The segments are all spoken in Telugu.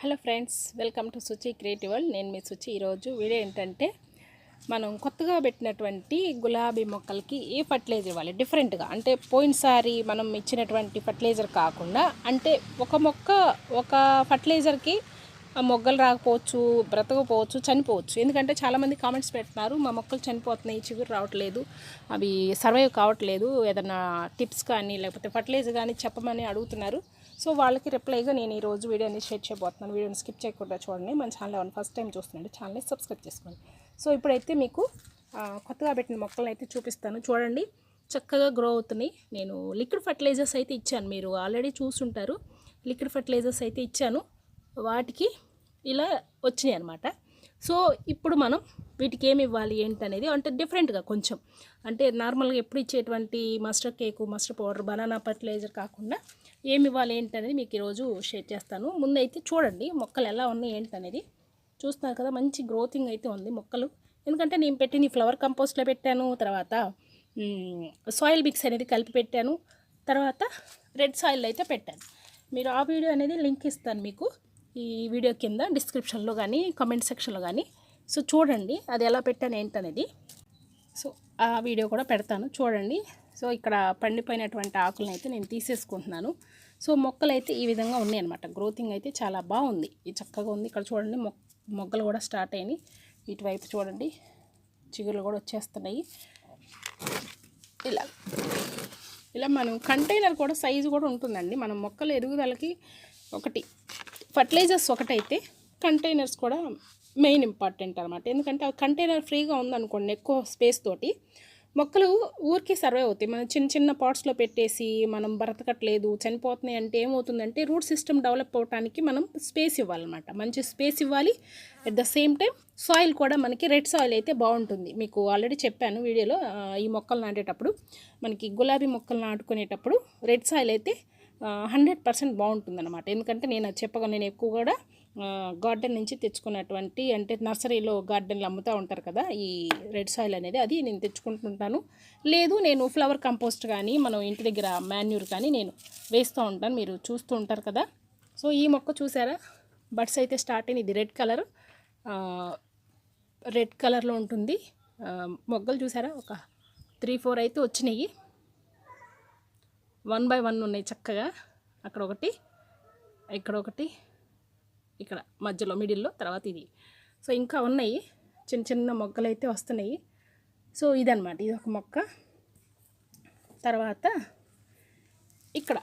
Hello friends welcome to Suchi creative world. నేను మీ సుచి. ఈరోజు వీడియో ఏంటంటే మనం కొత్తగా పెట్టినటువంటి గులాబీ మొక్కలకి ఏ ఫర్టిలైజర్ ఇవ్వాలి? డిఫరెంట్గా. అంటే పోయినసారి మనం ఇచ్చినటువంటి ఫర్టిలైజర్ కాకుండా అంటే ఒక మొక్క ఒక ఫర్టిలైజర్కి ఆ మొగ్గలు రాకపోవచ్చు బ్రతకపోవచ్చు చనిపోవచ్చు. ఎందుకంటే చాలామంది కామెంట్స్ పెడుతున్నారు మా మొక్కలు చనిపోతున్నాయి చిగురు రావట్లేదు అవి సర్వైవ్ కావట్లేదు. ఏదైనా టిప్స్ కానీ లేకపోతే ఫర్టిలైజర్ కానీ చెప్పమని అడుగుతున్నారు. సో వాళ్ళకి రిప్లైగా నేను ఈ రోజు వీడియోని షేర్ చేయబోతున్నాను. వీడియోని స్కిప్ చేయకుండా చూడండి. మన ఛానల్ ఎవరైనా ఫస్ట్ టైం చూస్తుంటే ఛానల్ని సబ్స్క్రైబ్ చేసుకోండి. సో ఇప్పుడైతే మీకు కొత్తగా పెట్టిన మొక్కలను అయితే చూపిస్తాను. చూడండి చక్కగా గ్రో అవుతున్నాయి. నేను లిక్విడ్ ఫర్టిలైజర్స్ అయితే ఇచ్చాను. మీరు ఆల్రెడీ చూసుంటారు. లిక్విడ్ ఫర్టిలైజర్స్ అయితే ఇచ్చాను. వాటికి ఇలా వచ్చినాయి అనమాట సో ఇప్పుడు మనం వీటికి ఏమి ఇవ్వాలి ఏంటి అనేది అంటే డిఫరెంట్గా కొంచెం. అంటే నార్మల్గా ఎప్పుడు ఇచ్చేటువంటి mustard cake mustard powder banana fertilizer కాకుండా ఏమి ఇవ్వాలి ఏంటి అనేది మీకు ఈరోజు షేర్ చేస్తాను. ముందైతే చూడండి మొక్కలు ఎలా ఉన్నాయి ఏంటనేది. చూస్తున్నారు కదా మంచి గ్రోతింగ్ అయితే ఉంది మొక్కలు. ఎందుకంటే నేను పెట్టిన ఫ్లవర్ కంపోస్ట్లో పెట్టాను తర్వాత సాయిల్ మిక్స్ అనేది కలిపి పెట్టాను తర్వాత రెడ్ సాయిల్ అయితే పెట్టాను. మీరు ఆ వీడియో అనేది లింక్ ఇస్తాను మీకు. ఈ వీడియో కింద డిస్క్రిప్షన్లో కానీ కామెంట్ సెక్షన్లో కానీ సో చూడండి అది ఎలా పెట్టాను ఏంటనేది. సో ఆ వీడియో కూడా పెడతాను. చూడండి. సో ఇక్కడ పండిపోయినటువంటి ఆకులను అయితే నేను తీసేసుకుంటున్నాను. సో మొక్కలు అయితే ఈ విధంగా ఉన్నాయి అనమాట గ్రోతింగ్ అయితే చాలా బాగుంది. ఇది చక్కగా ఉంది. ఇక్కడ చూడండి మొ మొగ్గలు కూడా స్టార్ట్ అయినాయి. ఇటువైపు చూడండి. చిగురులు కూడా వచ్చేస్తున్నాయి. ఇలా. ఇలా మనం కంటైనర్ కూడా సైజు కూడా ఉంటుందండి. మనం మొక్కల ఎదుగుదలకి ఒకటి ఫర్టిలైజర్స్ ఒకటైతే కంటైనర్స్ కూడా మెయిన్ ఇంపార్టెంట్ అనమాట ఎందుకంటే ఆ కంటైనర్ ఫ్రీగా ఉందనుకోండి ఎక్కువ స్పేస్ తోటి. మొక్కలు ఊరికే సర్వే అవుతాయి. మనం చిన్న చిన్న పాట్స్లో పెట్టేసి మనం బ్రతకట్లేదు చనిపోతున్నాయి అంటే ఏమవుతుందంటే రూట్ సిస్టమ్ డెవలప్ అవడానికి మనం స్పేస్ ఇవ్వాలన్నమాట. మంచి స్పేస్ ఇవ్వాలి. At the same time soil కూడా మనకి రెడ్ సాయిల్ అయితే బాగుంటుంది. మీకు ఆల్రెడీ చెప్పాను వీడియోలో ఈ మొక్కలు నాటేటప్పుడు. మనకి గులాబీ మొక్కలు నాటుకునేటప్పుడు రెడ్ సాయిల్ అయితే హండ్రెడ్ పర్సెంట్ బాగుంటుంది అనమాట ఎందుకంటే నేను అది చెప్పగా నేను ఎక్కువ కూడా గార్డెన్ నుంచి తెచ్చుకున్నటువంటి అంటే నర్సరీలో గార్డెన్లు అమ్ముతూ ఉంటారు కదా ఈ రెడ్ సాయిల్ అనేది అది నేను తెచ్చుకుంటుంటాను. లేదు నేను ఫ్లవర్ కంపోస్ట్ కానీ మనం ఇంటి దగ్గర మాన్యూర్ కానీ నేను వేస్తూ ఉంటాను మీరు చూస్తూ ఉంటారు కదా. సో ఈ మొక్క చూసారా? బడ్స్ అయితే స్టార్ట్ అయింది ఇది రెడ్ కలర్. రెడ్ కలర్లో ఉంటుంది. మొగ్గలు చూసారా? ఒక త్రీ ఫోర్ అయితే వచ్చినాయి. వన్ బై వన్ ఉన్నాయి చక్కగా. అక్కడ ఒకటి ఇక్కడ ఒకటి ఇక్కడ మధ్యలో మిడిల్లో తర్వాత ఇది. సో ఇంకా ఉన్నాయి. చిన్న చిన్న మొక్కలు అయితే వస్తున్నాయి. సో ఇదనమాట ఇది ఒక మొక్క. తర్వాత ఇక్కడ.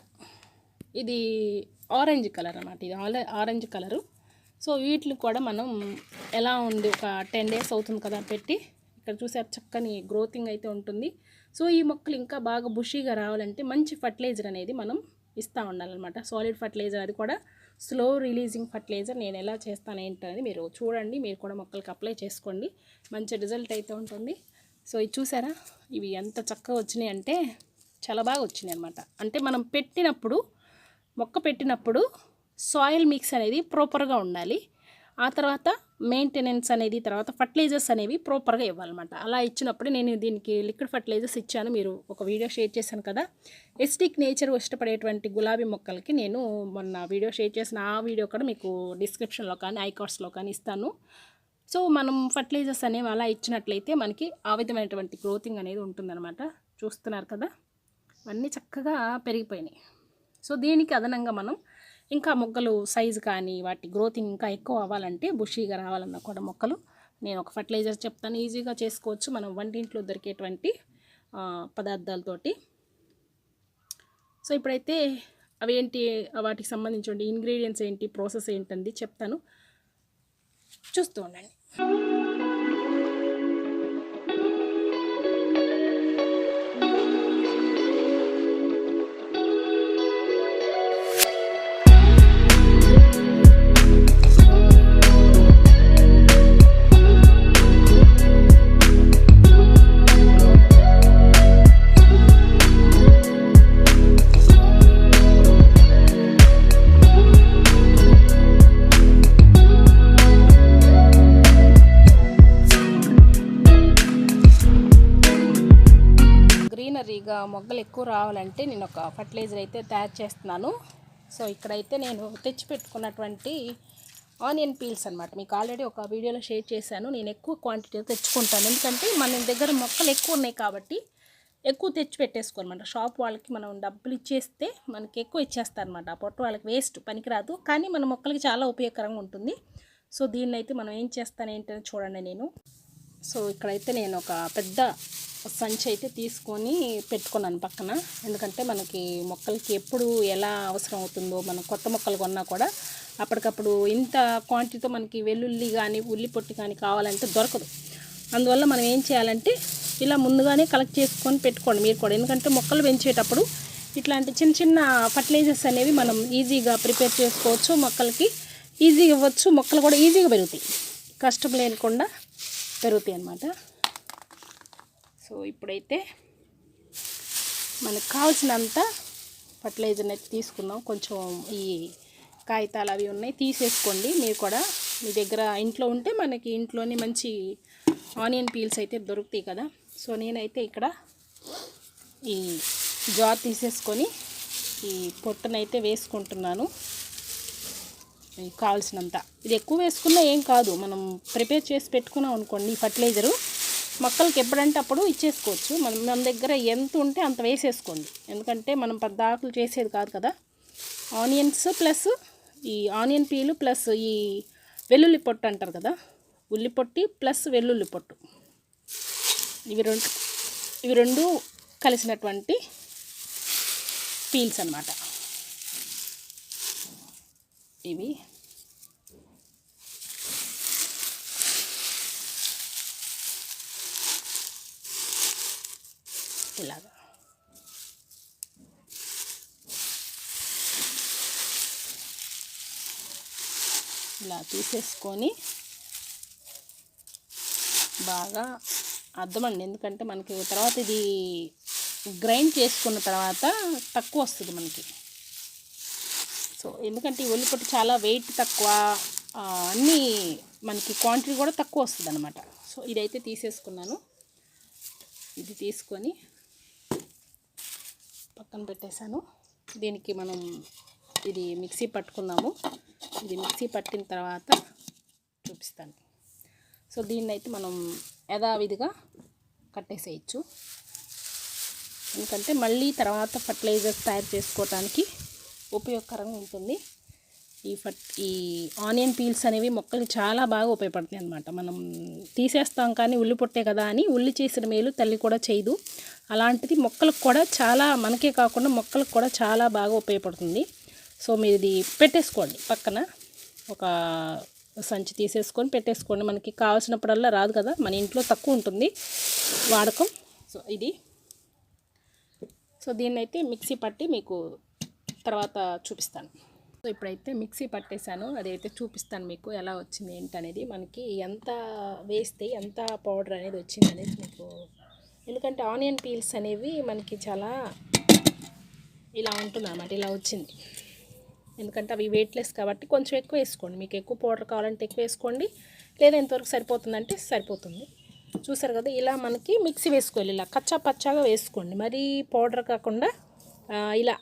ఇది ఆరెంజ్ కలర్ అన్నమాట. ఇది ఆల ఆరెంజ్ కలరు. సో వీటిని కూడా మనం ఎలా ఉంది ఒక టెన్ డేస్ అవుతుంది కదా పెట్టి ఇక్కడ చూసారు చక్కని గ్రోతింగ్ అయితే ఉంటుంది. సో ఈ మొక్కలు ఇంకా బాగా బుషీగా రావాలంటే మంచి ఫర్టిలైజర్ అనేది మనం ఇస్తూ ఉండాలన్నమాట. సాలిడ్ ఫర్టిలైజర్ అది కూడా స్లో రిలీజింగ్ ఫర్టిలైజర్ నేను ఎలా చేస్తాను ఏంటనేది మీరు చూడండి మీరు కూడా మొక్కలకి అప్లై చేసుకోండి. మంచి రిజల్ట్ అయితే ఉంటుంది. సో ఇది చూసారా? ఇవి ఎంత చక్కగా వచ్చినాయి అంటే చాలా బాగా వచ్చినాయి అనమాట అంటే మనం పెట్టినప్పుడు మొక్క పెట్టినప్పుడు సాయిల్ మిక్స్ అనేది ప్రాపర్గా ఉండాలి. ఆ తర్వాత మెయింటెనెన్స్ అనేది తర్వాత ఫర్టిలైజర్స్ అనేవి ప్రాపర్గా ఇవ్వాలన్నమాట. అలా ఇచ్చినప్పుడు నేను దీనికి లిక్విడ్ ఫర్టిలైజర్స్ ఇచ్చాను. మీరు ఒక వీడియో షేర్ చేశాను కదా. ఎస్టిక్ నేచర్ ఇష్టపడేటువంటి గులాబీ మొక్కలకి నేను మొన్న వీడియో షేర్ చేసిన ఆ వీడియో కూడా మీకు డిస్క్రిప్షన్లో కానీ ఐకార్డ్స్లో కానీ ఇస్తాను. సో మనం ఫర్టిలైజర్స్ అనేవి అలా ఇచ్చినట్లయితే మనకి ఆ విధమైనటువంటి గ్రోతింగ్ అనేది ఉంటుందన్నమాట. చూస్తున్నారు కదా? అన్నీ చక్కగా పెరిగిపోయినాయి. సో దీనికి అదనంగా మనం ఇంకా మొక్కలు సైజు కానీ వాటి గ్రోతింగ్ ఇంకా ఎక్కువ అవ్వాలంటే బుషీగా రావాలన్నా కూడా మొక్కలు. నేను ఒక ఫర్టిలైజర్ చెప్తాను. ఈజీగా చేసుకోవచ్చు. మనం వంటింట్లో దొరికేటువంటి పదార్థాలతోటి. సో ఇప్పుడైతే అవి ఏంటి వాటికి సంబంధించిన ఇంగ్రీడియంట్స్ ఏంటి ప్రాసెస్ ఏంటంది చెప్తాను. చూస్తూ ఉండండి. మొగ్గలు ఎక్కువ రావాలంటే నేను ఒక ఫర్టిలైజర్ అయితే తయారు చేస్తున్నాను. సో ఇక్కడైతే నేను తెచ్చిపెట్టుకున్నటువంటి ఆనియన్ పీల్స్ అనమాట మీకు ఆల్రెడీ ఒక వీడియోలో షేర్ చేశాను. నేను ఎక్కువ క్వాంటిటీ తెచ్చుకుంటాను. ఎందుకంటే మన దగ్గర మొక్కలు ఎక్కువ ఉన్నాయి కాబట్టి ఎక్కువ తెచ్చి పెట్టేసుకోనమాట షాప్ వాళ్ళకి మనం డబ్బులు ఇచ్చేస్తే మనకి ఎక్కువ ఇచ్చేస్తారు అనమాట ఆ పొట్టు వాళ్ళకి వేస్ట్ పనికిరాదు. కానీ మన మొక్కలకి చాలా ఉపయోగకరంగా ఉంటుంది. సో దీన్ని అయితే మనం ఏం చేస్తాను ఏంటని చూడండి నేను. సో ఇక్కడైతే నేను ఒక పెద్ద సంచి అయితే తీసుకొని పెట్టుకున్నాను పక్కన. ఎందుకంటే మనకి మొక్కలకి ఎప్పుడు ఎలా అవసరం అవుతుందో మనం కొత్త మొక్కలు కొన్నా కూడా అప్పటికప్పుడు ఇంత క్వాంటిటీతో మనకి వెల్లుల్లి కానీ ఉల్లి పొట్టి కానీ కావాలంటే దొరకదు. అందువల్ల మనం ఏం చేయాలంటే ఇలా ముందుగానే కలెక్ట్ చేసుకొని పెట్టుకోండి మీరు కూడా. ఎందుకంటే మొక్కలు పెంచేటప్పుడు ఇట్లాంటి చిన్న చిన్న ఫర్టిలైజర్స్ అనేవి మనం ఈజీగా ప్రిపేర్ చేసుకోవచ్చు. మొక్కలకి ఈజీగా ఇవ్వచ్చు. మొక్కలు కూడా ఈజీగా పెరుగుతాయి. కష్టం లేకుండా పెరుగుతాయి అన్నమాట. సో ఇప్పుడైతే మనకు కావాల్సినంత ఫర్టిలైజర్ అయితే తీసుకుందాం. కొంచెం ఈ కాగితాలు అవి ఉన్నాయి తీసేసుకోండి. మీరు కూడా మీ దగ్గర ఇంట్లో ఉంటే మనకి ఇంట్లోనే మంచి ఆనియన్ పీల్స్ అయితే దొరుకుతాయి కదా. సో నేనైతే ఇక్కడ ఈ జార్ తీసేసుకొని ఈ పొట్టునైతే వేసుకుంటున్నాను. కావాల్సినంత. ఇది ఎక్కువ వేసుకున్నా ఏం కాదు. మనం ప్రిపేర్ చేసి పెట్టుకున్నాం అనుకోండి ఈ ఫర్టిలైజరు. మొక్కలకి ఎప్పుడంటే అప్పుడు ఇచ్చేసుకోవచ్చు. మనం మన దగ్గర ఎంత ఉంటే అంత వేసేసుకోండి. ఎందుకంటే మనం పెద్ద ఆకులు చేసేది కాదు కదా. ఆనియన్స్ ప్లస్ ఈ ఆనియన్ పీలు ప్లస్ ఈ వెల్లుల్లి పొట్టు అంటారు కదా. ఉల్లి పొట్టి ప్లస్ వెల్లుల్లి పొట్టు. ఇవి రెండు ఇవి రెండు కలిసినటువంటి పీల్స్ అన్నమాట. ఇవి. ఇలాగా. ఇలా తీసేసుకొని బాగా అర్థమండి. ఎందుకంటే మనకి తర్వాత ఇది గ్రైండ్ చేసుకున్న తర్వాత తక్కువ వస్తుంది మనకి. సో ఎందుకంటే ఈ ఉల్లిపొట్టు చాలా వెయిట్ తక్కువ అన్నీ మనకి క్వాంటిటీ కూడా తక్కువ వస్తుంది అనమాట సో ఇదైతే తీసేసుకున్నాను. ఇది తీసుకొని పక్కన పెట్టేశాను. దీనికి మనం ఇది మిక్సీ పట్టుకున్నాము. ఇది మిక్సీ పట్టిన తర్వాత చూపిస్తాను. సో దీన్ని అయితే మనం యథావిధిగా కట్టేసేయచ్చు. ఎందుకంటే మళ్ళీ తర్వాత ఫర్టిలైజర్స్ తయారు చేసుకోవటానికి ఉపయోగకరంగా ఉంటుంది. ఈ ఫట్ ఈ ఆనియన్ పీల్స్ అనేవి మొక్కలు చాలా బాగా ఉపయోగపడతాయి అనమాట మనం తీసేస్తాం కానీ ఉల్లి పొట్టే కదా అని ఉల్లి చేసిన మేలు తల్లి కూడా చేయదు. అలాంటిది మొక్కలకు కూడా చాలా మనకే కాకుండా మొక్కలకు కూడా చాలా బాగా ఉపయోగపడుతుంది. సో మీరు ఇది పెట్టేసుకోండి పక్కన. ఒక సంచి తీసేసుకొని పెట్టేసుకోండి. మనకి కావాల్సినప్పుడల్లా రాదు కదా మన ఇంట్లో తక్కువ ఉంటుంది వాడకం. సో ఇది. సో దీన్నైతే మిక్సీ పట్టి మీకు తర్వాత చూపిస్తాను. సో ఇప్పుడైతే మిక్సీ పట్టేశాను. అదైతే చూపిస్తాను మీకు ఎలా వచ్చింది ఏంటనేది. మనకి ఎంత వేస్తే ఎంత పౌడర్ అనేది వచ్చింది అనేది మీకు ఎందుకంటే ఆనియన్ పీల్స్ అనేవి మనకి చాలా ఇలా ఉంటుంది అన్నమాట ఇలా వచ్చింది. ఎందుకంటే అవి వెయిట్లెస్ కాబట్టి కొంచెం ఎక్కువ వేసుకోండి. మీకు ఎక్కువ పౌడర్ కావాలంటే ఎక్కువ వేసుకోండి. లేదా ఎంతవరకు సరిపోతుందంటే సరిపోతుంది. చూసారు కదా ఇలా మనకి మిక్సీ వేసుకోవాలి. ఇలా కచ్చా పచ్చాగా వేసుకోండి. మరీ పౌడర్ కాకుండా ఇలా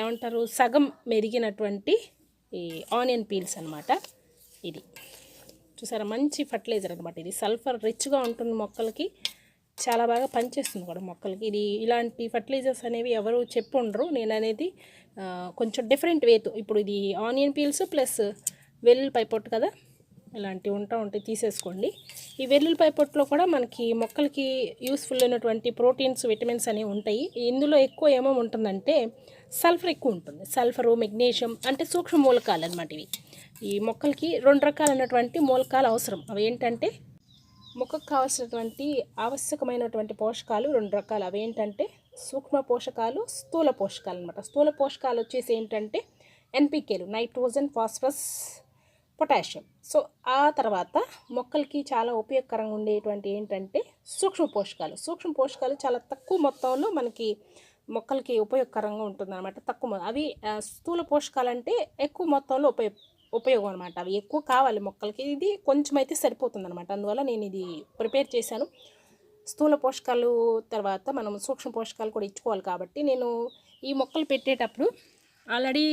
ఏమంటారు సగం మెరిగినటువంటి ఈ ఆనియన్ పీల్స్ అనమాట ఇది. చూసారా మంచి ఫర్టిలైజర్ అనమాట ఇది. సల్ఫర్ రిచ్గా ఉంటుంది మొక్కలకి. చాలా బాగా పనిచేస్తుంది కూడా మొక్కలకి. ఇది ఇలాంటి ఫర్టిలైజర్స్ అనేవి ఎవరు చెప్పు ఉండరు. నేను అనేది కొంచెం డిఫరెంట్ వేతో. ఇప్పుడు ఇది ఆనియన్ పీల్స్ ప్లస్ వెల్లుల్లిపాయ పొట్టు కదా? ఇలాంటివి ఉంటా ఉంటే తీసేసుకోండి. ఈ వెల్లుల్లిపాయ పొట్టులో కూడా మనకి మొక్కలకి యూస్ఫుల్ అయినటువంటి ప్రోటీన్స్ విటమిన్స్ అనేవి ఉంటాయి. ఇందులో ఎక్కువ ఏమో ఉంటుందంటే సల్ఫర్ ఎక్కువ ఉంటుంది. సల్ఫరు మెగ్నీషియం అంటే సూక్ష్మ మూలకాలు అనమాట ఇవి. ఈ మొక్కలకి రెండు రకాలైనటువంటి మూలకాలు అవసరం. అవి ఏంటంటే మొక్కకు కావాల్సినటువంటి ఆవశ్యకమైనటువంటి పోషకాలు రెండు రకాలు. అవి ఏంటంటే సూక్ష్మ పోషకాలు స్థూల పోషకాలు అనమాట స్థూల పోషకాలు వచ్చేసి ఏంటంటే ఎన్పికేలు నైట్రోజన్ ఫాస్ఫరస్ పొటాషియం. సో ఆ తర్వాత మొక్కలకి చాలా ఉపయోగకరంగా ఉండేటువంటి ఏంటంటే సూక్ష్మ పోషకాలు. సూక్ష్మ పోషకాలు చాలా తక్కువ మొత్తంలో మనకి మొక్కలకి ఉపయోగకరంగా ఉంటుంది అనమాట తక్కువ అవి స్థూల పోషకాలు అంటే ఎక్కువ మొత్తంలో ఉపయోగ ఉపయోగం అనమాట అవి ఎక్కువ కావాలి మొక్కలకి. ఇది కొంచెం అయితే సరిపోతుంది అనమాట అందువల్ల నేను ఇది ప్రిపేర్ చేశాను. స్థూల పోషకాలు తర్వాత మనం సూక్ష్మ పోషకాలు కూడా ఇచ్చుకోవాలి కాబట్టి నేను ఈ మొక్కలు పెట్టేటప్పుడు ఆల్రెడీ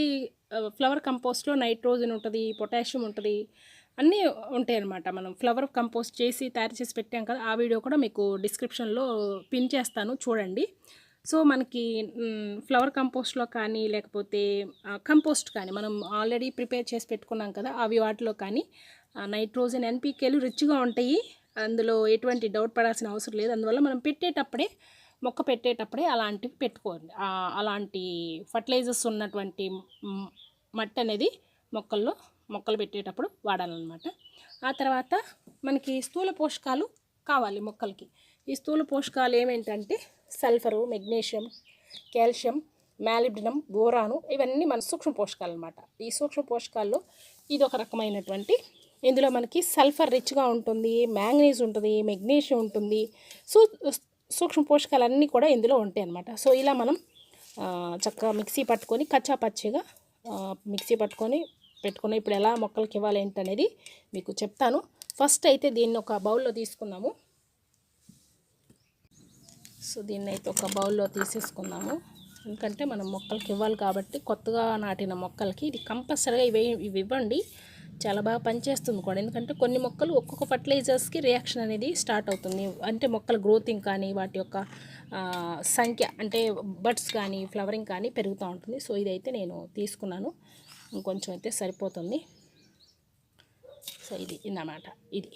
ఫ్లవర్ కంపోస్ట్లో నైట్రోజన్ ఉంటుంది పొటాషియం ఉంటుంది అన్నీ ఉంటాయి అన్నమాట మనం ఫ్లవర్ కంపోస్ట్ చేసి తయారు చేసి పెట్టాం కదా ఆ వీడియో కూడా మీకు డిస్క్రిప్షన్లో పిన్ చేస్తాను చూడండి. సో మనకి ఫ్లవర్ కంపోస్ట్లో కానీ లేకపోతే కంపోస్ట్ కానీ మనం ఆల్రెడీ ప్రిపేర్ చేసి పెట్టుకున్నాం కదా అవి వాటిలో కానీ ఆ, నైట్రోజన్ ఎన్పీకేలు రిచ్గా ఉంటాయి. అందులో ఎటువంటి డౌట్ పడాల్సిన అవసరం లేదు. అందువల్ల మనం పెట్టేటప్పుడే మొక్క పెట్టేటప్పుడే అలాంటివి పెట్టుకోండి. అలాంటి ఫర్టిలైజర్స్ ఉన్నటువంటి మట్టి అనేది మొక్కల్లో మొక్కలు పెట్టేటప్పుడు వాడాలన్నమాట. ఆ తర్వాత మనకి స్థూల పోషకాలు కావాలి మొక్కలకి. ఈ స్థూల పోషకాలు ఏమేంటంటే sulphur magnesium calcium molybdenum boron ఇవన్నీ మన సూక్ష్మ పోషకాలు అనమాట ఈ సూక్ష్మ పోషకాల్లో ఇది ఒక రకమైనటువంటి ఇందులో మనకి సల్ఫర్ రిచ్గా ఉంటుంది మ్యాంగనీస్ ఉంటుంది మెగ్నీషియం ఉంటుంది. సో సూక్ష్మ పోషకాలన్నీ కూడా ఇందులో ఉంటాయి అన్నమాట సో ఇలా మనం చక్కగా మిక్సీ పట్టుకొని కచ్చా పచ్చిగా మిక్సీ పట్టుకొని పెట్టుకుని ఇప్పుడు ఎలా మొక్కలకి ఇవ్వాలి ఏంటనేది మీకు చెప్తాను. ఫస్ట్ అయితే దీన్ని ఒక బౌల్లో తీసుకున్నాము సో దీన్ని అయితే ఒక బౌల్లో తీసేసుకున్నాము ఎందుకంటే మనం మొక్కలకి ఇవ్వాలి కాబట్టి కొత్తగా నాటిన మొక్కలకి ఇది కంపల్సరీగా ఇవి ఇవి ఇవ్వండి. చాలా బాగా పనిచేస్తుంది కూడా. ఎందుకంటే కొన్ని మొక్కలు ఒక్కొక్క ఫర్టిలైజర్స్కి రియాక్షన్ అనేది స్టార్ట్ అవుతుంది. అంటే మొక్కల గ్రోతింగ్ కానీ వాటి యొక్క సంఖ్య అంటే బడ్స్ కానీ ఫ్లవరింగ్ కానీ పెరుగుతూ ఉంటుంది. సో ఇదైతే నేను తీసుకున్నాను. ఇంకొంచెం అయితే సరిపోతుంది. సో ఇది ఇన్నమాట. ఇది.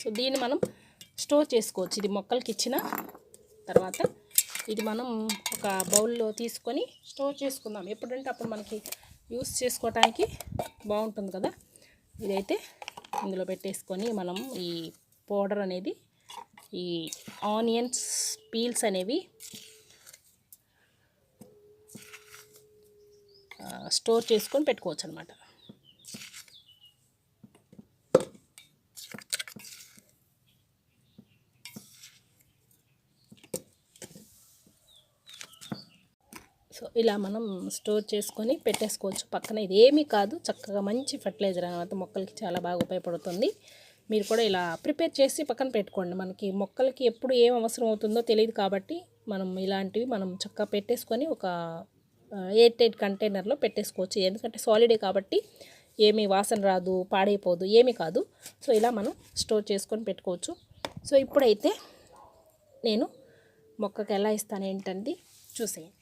సో దీన్ని మనం స్టోర్ చేసుకోవచ్చు. ఇది మొక్కలకి ఇచ్చిన తర్వాత ఇది మనం ఒక బౌల్లో తీసుకొని స్టోర్ చేసుకుందాం. ఎప్పుడంటే అప్పుడు మనకి యూస్ చేసుకోవటానికి బాగుంటుంది కదా. ఇదైతే ఇందులో పెట్టేసుకొని మనం ఈ పౌడర్ అనేది ఈ ఆనియన్స్ పీల్స్ అనేవి స్టోర్ చేసుకొని పెట్టుకోవచ్చు అనమాట సో ఇలా మనం స్టోర్ చేసుకొని పెట్టేసుకోవచ్చు. పక్కన ఇది ఏమీ కాదు. చక్కగా మంచి ఫర్టిలైజర్ అనమాట మొక్కలకి చాలా బాగా ఉపయోగపడుతుంది. మీరు కూడా ఇలా ప్రిపేర్ చేసి పక్కన పెట్టుకోండి. మనకి మొక్కలకి ఎప్పుడు ఏం అవసరం అవుతుందో తెలియదు కాబట్టి మనం ఇలాంటివి మనం చక్కగా పెట్టేసుకొని ఒక ఎయిర్ ఎయిట్ కంటైనర్లో పెట్టేసుకోవచ్చు. ఎందుకంటే సాలిడే కాబట్టి ఏమీ వాసన రాదు పాడైపోదు ఏమీ కాదు. సో ఇలా మనం స్టోర్ చేసుకొని పెట్టుకోవచ్చు. సో ఇప్పుడైతే నేను మొక్కకి ఎలా ఇస్తాను ఏంటంటే చూసేయండి.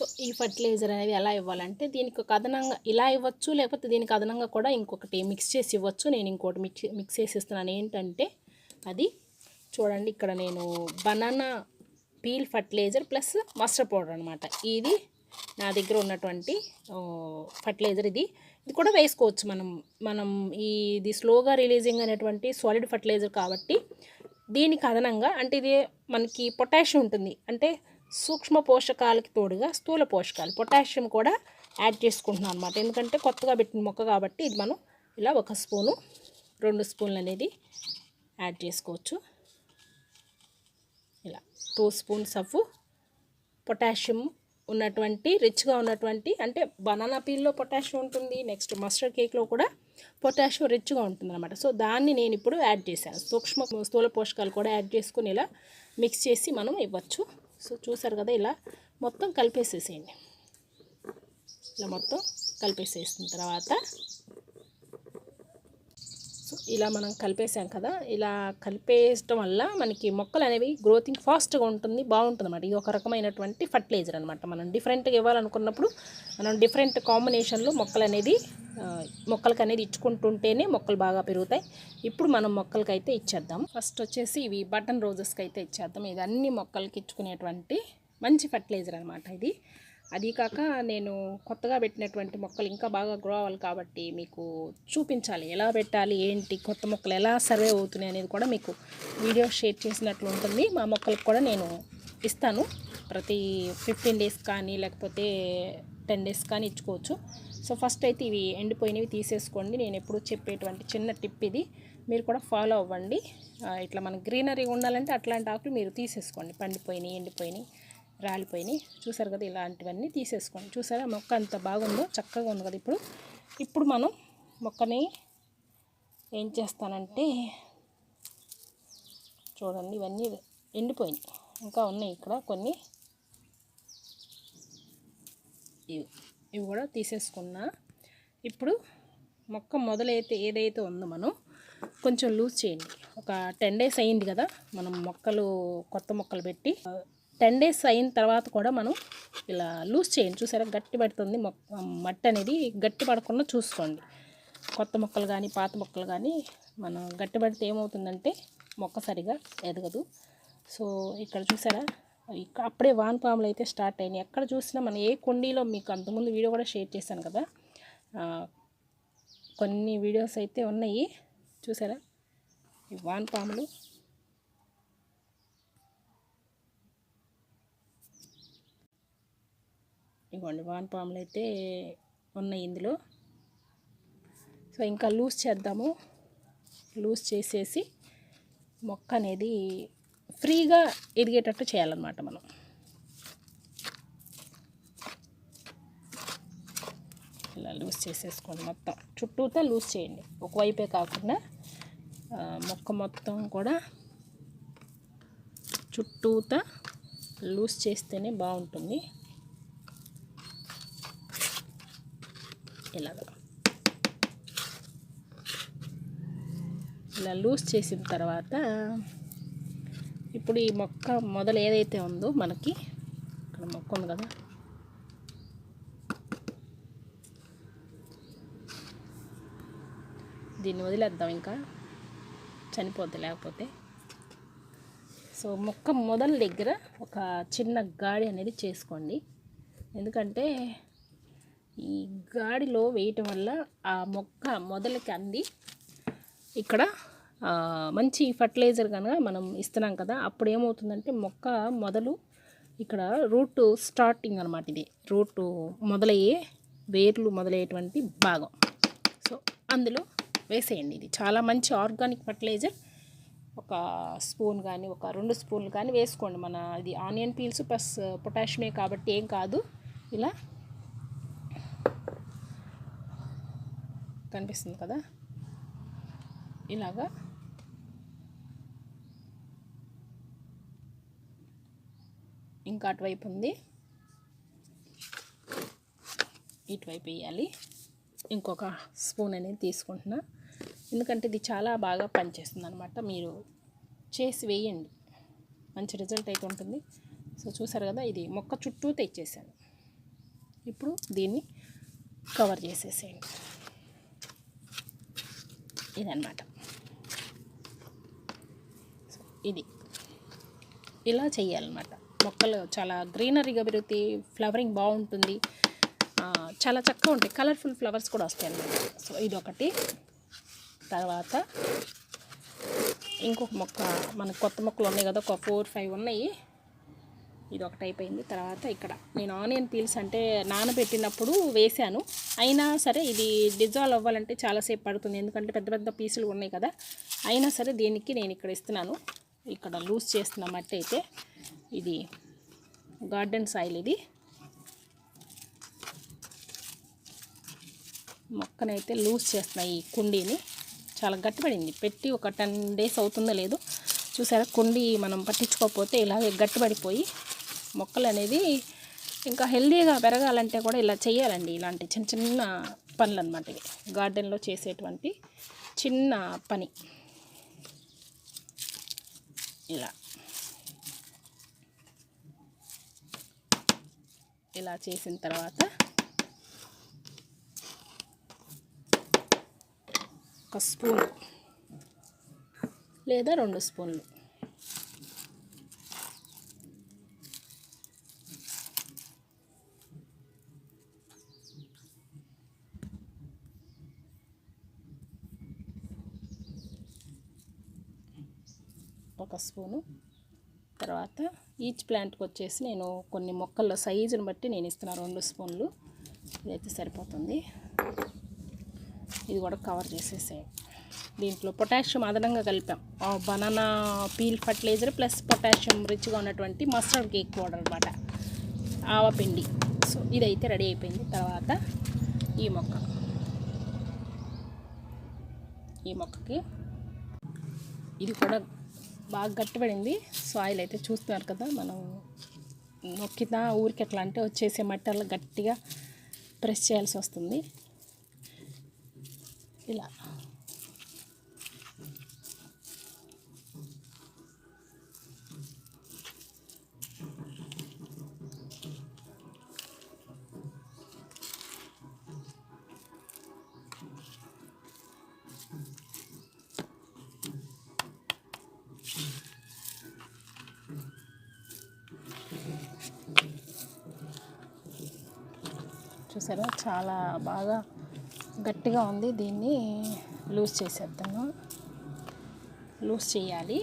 సో ఈ ఫర్టిలైజర్ అనేది ఎలా ఇవ్వాలంటే దీనికి ఒక అదనంగా ఇలా ఇవ్వచ్చు లేకపోతే దీనికి అదనంగా కూడా ఇంకొకటి మిక్స్ చేసి ఇవ్వచ్చు. నేను ఇంకోటి మిక్స్ మిక్స్ చేసి ఇస్తున్నాను ఏంటంటే అది చూడండి ఇక్కడ నేను banana peel fertilizer plus mustard powder అనమాట ఇది నా దగ్గర ఉన్నటువంటి ఫర్టిలైజర్ ఇది. ఇది కూడా వేసుకోవచ్చు మనం మనం ఈ ఇది స్లోగా రిలీజింగ్ అనేటువంటి సాలిడ్ ఫర్టిలైజర్ కాబట్టి దీనికి అదనంగా అంటే ఇది మనకి పొటాషియం ఉంటుంది. అంటే సూక్ష్మ పోషకాలకి తోడుగా స్థూల పోషకాలు పొటాషియం కూడా యాడ్ చేసుకుంటున్నాం అనమాట ఎందుకంటే కొత్తగా పెట్టిన మొక్క కాబట్టి ఇది మనం ఇలా ఒక స్పూను రెండు స్పూన్లు అనేది యాడ్ చేసుకోవచ్చు. ఇలా టూ స్పూన్స్ ఆఫ్ పొటాషియం ఉన్నటువంటి రిచ్గా ఉన్నటువంటి అంటే బనానా పీల్లో పొటాషియం ఉంటుంది నెక్స్ట్ మస్టర్డ్ కేక్లో కూడా పొటాషియం రిచ్గా ఉంటుంది అనమాట సో దాన్ని నేను ఇప్పుడు యాడ్ చేశాను. సూక్ష్మ స్థూల పోషకాలు కూడా యాడ్ చేసుకుని ఇలా మిక్స్ చేసి మనం ఇవ్వచ్చు. సో చూసారు కదా ఇలా మొత్తం కలిపేసేసేయండి. ఇలా మొత్తం కలిపేసేసిన తర్వాత ఇలా మనం కలిపేసాం కదా ఇలా కలిపేయడం వల్ల మనకి మొక్కలు అనేవి గ్రోతింగ్ ఫాస్ట్గా ఉంటుంది బాగుంటుంది అనమాట ఇది ఒక రకమైనటువంటి ఫర్టిలైజర్ అనమాట మనం డిఫరెంట్గా ఇవ్వాలనుకున్నప్పుడు మనం డిఫరెంట్ కాంబినేషన్లో మొక్కలు అనేది మొక్కలకి అనేది ఇచ్చుకుంటుంటేనే మొక్కలు బాగా పెరుగుతాయి. ఇప్పుడు మనం మొక్కలకి అయితే ఇచ్చేద్దాం. ఫస్ట్ వచ్చేసి ఇవి బటన్ రోజెస్కి అయితే ఇచ్చేద్దాం. ఇది అన్ని మొక్కలకి ఇచ్చుకునేటువంటి మంచి ఫర్టిలైజర్ అనమాట ఇది. అది కాక నేను కొత్తగా పెట్టినటువంటి మొక్కలు ఇంకా బాగా గ్రో అవ్వాలి కాబట్టి మీకు చూపించాలి. ఎలా పెట్టాలి? ఏంటి? కొత్త మొక్కలు ఎలా సర్వే అవుతున్నాయి అనేది కూడా మీకు వీడియో షేర్ చేసినట్లు ఉంటుంది. మా మొక్కలకు కూడా నేను ఇస్తాను. ప్రతి ఫిఫ్టీన్ డేస్ కానీ లేకపోతే టెన్ డేస్ కానీ ఇచ్చుకోవచ్చు. సో ఫస్ట్ అయితే ఇవి ఎండిపోయినవి తీసేసుకోండి. నేను ఎప్పుడు చెప్పేటువంటి చిన్న టిప్ ఇది. మీరు కూడా ఫాలో అవ్వండి. ఇట్లా మన గ్రీనరీ ఉండాలంటే అట్లాంటి ఆకులు మీరు తీసేసుకోండి. పండిపోయినాయి ఎండిపోయినాయి. రాలిపోయినాయి. చూసారు కదా ఇలాంటివన్నీ తీసేసుకోండి. చూసారా మొక్క అంత బాగుందో చక్కగా ఉంది కదా ఇప్పుడు. ఇప్పుడు మనం మొక్కని ఏం చేస్తానంటే చూడండి ఇవన్నీ ఎండిపోయినాయి. ఇంకా ఉన్నాయి ఇక్కడ కొన్ని. ఇవి ఇవి కూడా తీసేసుకున్నా. ఇప్పుడు మొక్క మొదలైతే ఏదైతే ఉందో మనం కొంచెం లూజ్ చేయండి. ఒక టెన్ డేస్ అయింది కదా మనం మొక్కలు కొత్త మొక్కలు పెట్టి టెన్ డేస్ అయిన తర్వాత కూడా మనం ఇలా లూజ్ చేయండి. చూసారా? గట్టి పడుతుంది మొక్క మట్టి అనేది గట్టి పడకుండా చూసుకోండి. కొత్త మొక్కలు కానీ పాత మొక్కలు కానీ మనం గట్టి పడితే ఏమవుతుందంటే మొక్క సరిగా ఎదగదు. సో ఇక్కడ చూసారా? ఇక్కడ అప్పుడే వానపాములు అయితే స్టార్ట్ అయినాయి. ఎక్కడ చూసినా మనం ఏ కుండీలో మీకు అంతకుముందు వీడియో కూడా షేర్ చేశాను కదా? కొన్ని వీడియోస్ అయితే ఉన్నాయి. చూసారా? ఈ వానపాములు ఇవ్వండి వానపాములు అయితే ఉన్నాయి ఇందులో. సో ఇంకా లూజ్ చేద్దాము. లూజ్ చేసేసి మొక్క అనేది ఫ్రీగా ఎదిగేటట్టు చేయాలన్నమాట మనం. ఇలా లూజ్ చేసేసుకోండి మొత్తం. చుట్టూతా లూజ్ చేయండి. ఒకవైపే కాకుండా మొక్క మొత్తం కూడా చుట్టూతా లూజ్ చేస్తేనే బాగుంటుంది. ఇలాగా. ఇలా లూజ్ చేసిన తర్వాత ఇప్పుడు ఈ మొక్క మొదలు ఏదైతే ఉందో మనకి ఇక్కడ మొక్క ఉంది కదా. దీన్ని వదిలేద్దాం ఇంకా. చనిపోద్ది లేకపోతే. సో మొక్క మొదల దగ్గర ఒక చిన్న గాడి అనేది చేసుకోండి. ఎందుకంటే ఈ గాడిలో వేయటం వల్ల ఆ మొక్క మొదలకి అంది. ఇక్కడ మంచి ఫర్టిలైజర్ కనుక మనం ఇస్తున్నాం కదా అప్పుడు ఏమవుతుందంటే మొక్క మొదలు ఇక్కడ రూట్ స్టార్టింగ్ అనమాట ఇది. రూట్ మొదలయ్యే వేర్లు మొదలయ్యేటువంటి భాగం. సో అందులో వేసేయండి ఇది. చాలా మంచి ఆర్గానిక్ ఫర్టిలైజర్. ఒక స్పూన్ కానీ ఒక రెండు స్పూన్లు కానీ వేసుకోండి. మన ఇది ఆనియన్ పీల్స్ ప్లస్ పొటాషియమే కాబట్టి ఏం కాదు. ఇలా కనిపిస్తుంది కదా? ఇలాగా. ఇంకా అటువైపు ఉంది. ఇటువైపు వేయాలి. ఇంకొక స్పూన్ అనేది తీసుకుంటున్నా. ఎందుకంటే ఇది చాలా బాగా పనిచేస్తుంది అనమాట మీరు చేసి వేయండి. మంచి రిజల్ట్ అయితే ఉంటుంది. సో చూసారు కదా ఇది మొక్క చుట్టూ తెచ్చేసాను. ఇప్పుడు దీన్ని కవర్ చేసేసేయండి. ఇదనమాట ఇది. ఇలా చేయాలన్నమాట మొక్కలు చాలా గ్రీనరీగా పెరుగుతాయి ఫ్లవరింగ్ బాగుంటుంది. చాలా చక్కగా ఉంటాయి. కలర్ఫుల్ ఫ్లవర్స్ కూడా వస్తాయి అన్నమాట సో ఇది ఒకటి తర్వాత ఇంకొక మొక్క మనకు కొత్త మొక్కలు ఉన్నాయి కదా ఒక ఫోర్ ఫైవ్ ఉన్నాయి. ఇది ఒకటి అయిపోయింది తర్వాత ఇక్కడ నేను ఆనియన్ పీల్స్ అంటే నానబెట్టినప్పుడు వేశాను. అయినా సరే ఇది డిజాల్వ్ అవ్వాలంటే చాలాసేపు పడుతుంది. ఎందుకంటే పెద్ద పెద్ద పీసులు ఉన్నాయి కదా. అయినా సరే దీనికి నేను ఇక్కడ ఇస్తున్నాను. ఇక్కడ లూజ్ చేస్తున్న మట్టి అయితే ఇది గార్డెన్ సాయిల్ ఇది. మొక్కనైతే లూజ్ చేస్తున్నాయి ఈ కుండీని చాలా గట్టిపడింది. పెట్టి ఒక టెన్ డేస్ అవుతుందో లేదు చూసారా? కుండీ మనం పట్టించుకోకపోతే ఇలాగే గట్టిపడిపోయి మొక్కలు అనేది ఇంకా హెల్దీగా పెరగాలంటే కూడా ఇలా చేయాలండి ఇలాంటి చిన్న చిన్న పనులు అనమాట ఇవి. గార్డెన్లో చేసేటువంటి చిన్న పని. ఇలా. ఇలా చేసిన తర్వాత ఒక స్పూన్ లేదా రెండు స్పూన్లు. ఒక స్పూను. తర్వాత ఈచ్ ప్లాంట్కి వచ్చేసి నేను కొన్ని మొక్కల సైజుని బట్టి నేను ఇస్తున్నాను రెండు స్పూన్లు. ఇదైతే సరిపోతుంది. ఇది కూడా కవర్ చేసేసాయి దీంట్లో పొటాషియం అదనంగా కలిపాం. Banana peel fertilizer plus potassium రిచ్గా ఉన్నటువంటి మస్టర్డ్ కేక్ పౌడర్ అనమాట ఆవపిండి సో ఇదైతే రెడీ అయిపోయింది. తర్వాత ఈ మొక్క. ఈ మొక్కకి ఇది కూడా బాగా గట్టిపడింది. సాయిల్ అయితే చూస్తున్నారు కదా మనం నొక్కినా ఊరికి ఎట్లా అంటే వచ్చేసే మట్టి గట్టిగా ప్రెస్ చేయాల్సి వస్తుంది. ఇలా చూసారా చాలా బాగా గట్టిగా ఉంది. దీన్ని లూజ్ చేసేద్దాము. లూజ్ చేయాలి.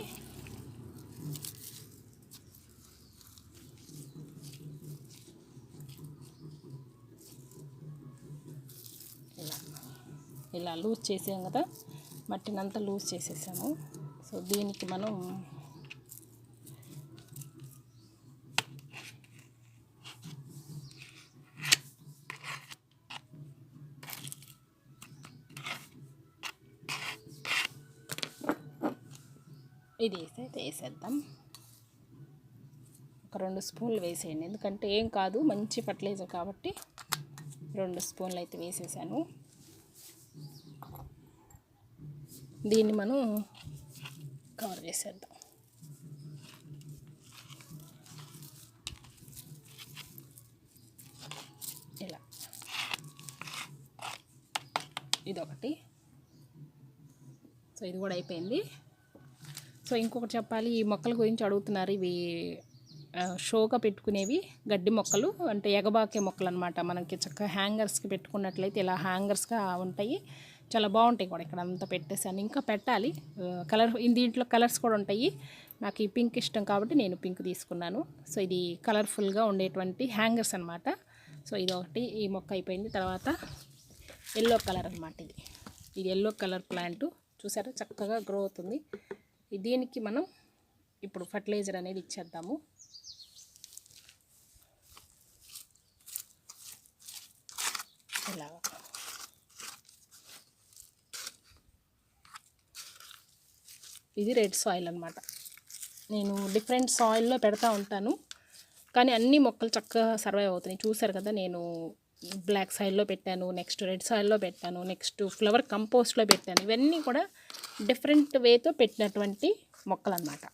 ఇలా ఇలా లూజ్ చేసాం కదా. మట్టినంతా లూజ్ చేసేసాము. సో దీనికి మనం ఇది వేసి అయితే వేసేద్దాం. ఒక రెండు స్పూన్లు వేసేయండి. ఎందుకంటే ఏం కాదు మంచి ఫర్టిలైజర్ కాబట్టి రెండు స్పూన్లు అయితే వేసేసాను. దీన్ని మనం కవర్ చేసేద్దాం. ఇలా. ఇదొకటి. సో ఇది కూడా అయిపోయింది. సో ఇంకొకటి చెప్పాలి ఈ మొక్కల గురించి అడుగుతున్నారు ఇవి షోగా పెట్టుకునేవి గడ్డి మొక్కలు అంటే ఎగబాకే మొక్కలు అనమాట మనకి చక్కగా హ్యాంగర్స్కి పెట్టుకున్నట్లయితే ఇలా హ్యాంగర్స్గా ఉంటాయి. చాలా బాగుంటాయి కూడా ఇక్కడ అంతా పెట్టేసాను ఇంకా పెట్టాలి. కలర్ దీంట్లో కలర్స్ కూడా ఉంటాయి. నాకు ఈ పింక్ ఇష్టం కాబట్టి నేను పింక్ తీసుకున్నాను. సో ఇది కలర్ఫుల్గా ఉండేటువంటి హ్యాంగర్స్ అనమాట సో ఇది ఒకటి ఈ మొక్క అయిపోయింది. తర్వాత ఎల్లో కలర్ అనమాట ఇది. ఇది ఎల్లో కలర్ ప్లాంట్. చూసారా? చక్కగా గ్రో అవుతుంది దీనికి మనం ఇప్పుడు ఫర్టిలైజర్ అనేది ఇచ్చేద్దాము. ఇలా ఇది రెడ్ సాయిల్ అనమాట నేను డిఫరెంట్ సాయిల్లో పెడతా ఉంటాను. కానీ అన్ని మొక్కలు చక్కగా సర్వైవ్ అవుతున్నాయి. చూసారు కదా నేను బ్లాక్ సాయిల్లో పెట్టాను నెక్స్ట్ రెడ్ సాయిల్లో పెట్టాను నెక్స్ట్ ఫ్లవర్ కంపోస్ట్లో పెట్టాను. ఇవన్నీ కూడా డిఫరెంట్ వేతో పెట్టినటువంటి మొక్కలు అన్నమాట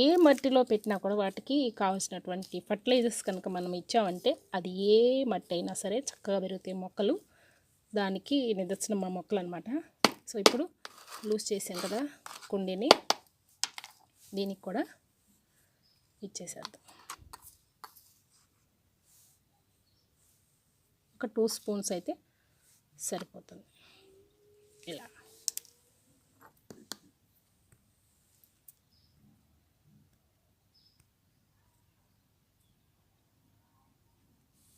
ఏ మట్టిలో పెట్టినా కూడా వాటికి కావాల్సినటువంటి ఫర్టిలైజర్స్ కనుక మనం ఇచ్చామంటే అది ఏ మట్టి అయినా సరే చక్కగా పెరుగుతాయి మొక్కలు. దానికి నిదర్శనం మా మొక్కలు అనమాట సో ఇప్పుడు లూజ్ చేసాం కదా కుండీని దీనికి కూడా ఇచ్చేసేద్దాం. ఒక టూ స్పూన్స్ అయితే సరిపోతుంది. ఇలా.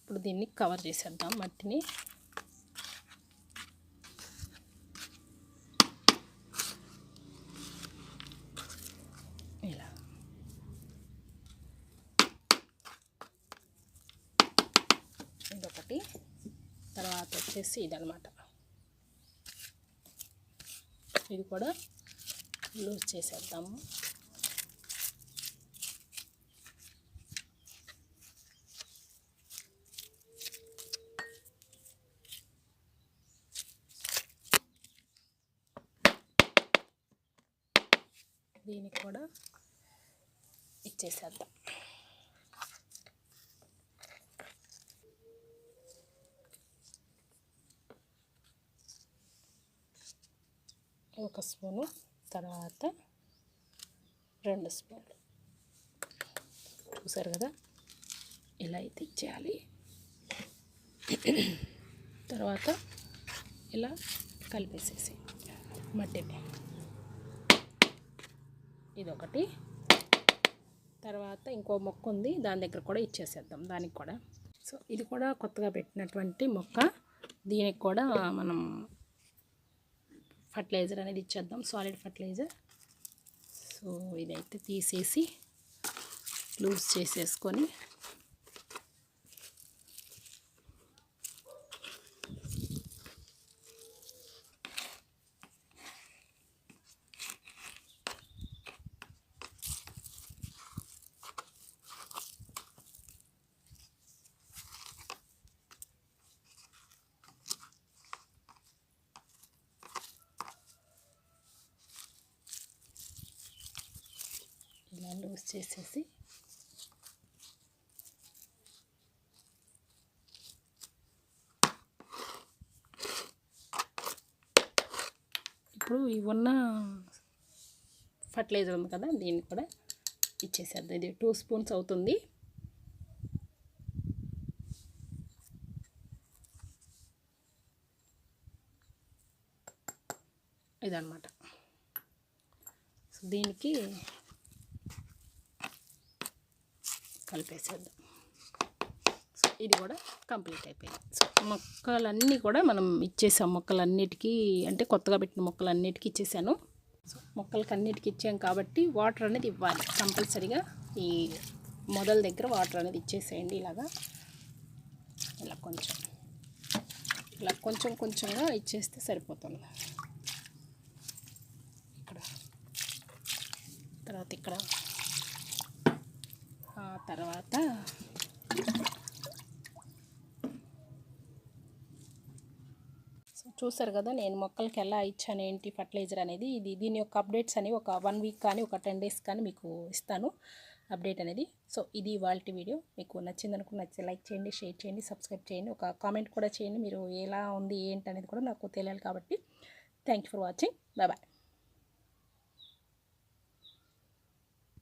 ఇప్పుడు దీన్ని కవర్ చేసేద్దాం మట్టిని ఇలా ఇదొకటి తర్వాత వచ్చేసి ఇదనమాట ఇది కూడా లూజ్ చేసేద్దాము దీనికి కూడా ఇచ్చేసేద్దాం ఒక స్పూను తర్వాత రెండు స్పూన్లు. చూసారు కదా? ఇలా అయితే ఇచ్చేయాలి. తర్వాత ఇలా కలిపేసేసి మట్టిని ఇదొకటి. తర్వాత ఇంకో మొక్క ఉంది దాని దగ్గర కూడా ఇచ్చేసేద్దాం దానికి కూడా. సో ఇది కూడా కొత్తగా పెట్టినటువంటి మొక్క. దీనికి కూడా మనం ఫర్టిలైజర్ అనేది ఇచ్చేద్దాం సాలిడ్ ఫర్టిలైజర్ సో ఇదైతే తీసేసి లూజ్ చేసేసుకొని క్లోజ్ చేసేసి ఇప్పుడు ఇవన్న ఉన్న ఫర్టిలైజర్ ఉంది కదా దీన్ని కూడా ఇచ్చేసేద్దాం. ఇది టూ స్పూన్స్ అవుతుంది. ఇదన్నమాట. సో దీనికి కలిపేసేద్దాం. సో ఇది కూడా కంప్లీట్ అయిపోయింది. సో మొక్కలన్నీ కూడా మనం ఇచ్చేసాం. మొక్కలన్నిటికీ అంటే కొత్తగా పెట్టిన మొక్కలన్నిటికీ ఇచ్చేసాను. సో మొక్కలకి అన్నిటికీ ఇచ్చాం కాబట్టి వాటర్ అనేది ఇవ్వాలి. కంపల్సరీగా ఈ మొదల దగ్గర వాటర్ అనేది ఇచ్చేసేయండి ఇలాగా. ఇలా కొంచెం ఇలా కొంచెం కొంచెంగా ఇచ్చేస్తే సరిపోతుంది. ఇక్కడ తర్వాత ఇక్కడ. తర్వాత సో చూసారు కదా నేను మొక్కలకి ఎలా ఇచ్చాను ఏంటి ఫర్టిలైజర్ అనేది. ఇది దీని యొక్క అప్డేట్స్ అని ఒక వన్ వీక్ కానీ ఒక టెన్ డేస్ కానీ మీకు ఇస్తాను అప్డేట్ అనేది. సో ఇది వాళ్ళ వీడియో. మీకు నచ్చింది అనుకుని నచ్చితే లైక్ చేయండి షేర్ చేయండి సబ్స్క్రైబ్ చేయండి. ఒక కామెంట్ కూడా చేయండి. మీరు ఎలా ఉంది ఏంటి అనేది కూడా నాకు తెలియాలి కాబట్టి. Thank you for watching. Bye bye.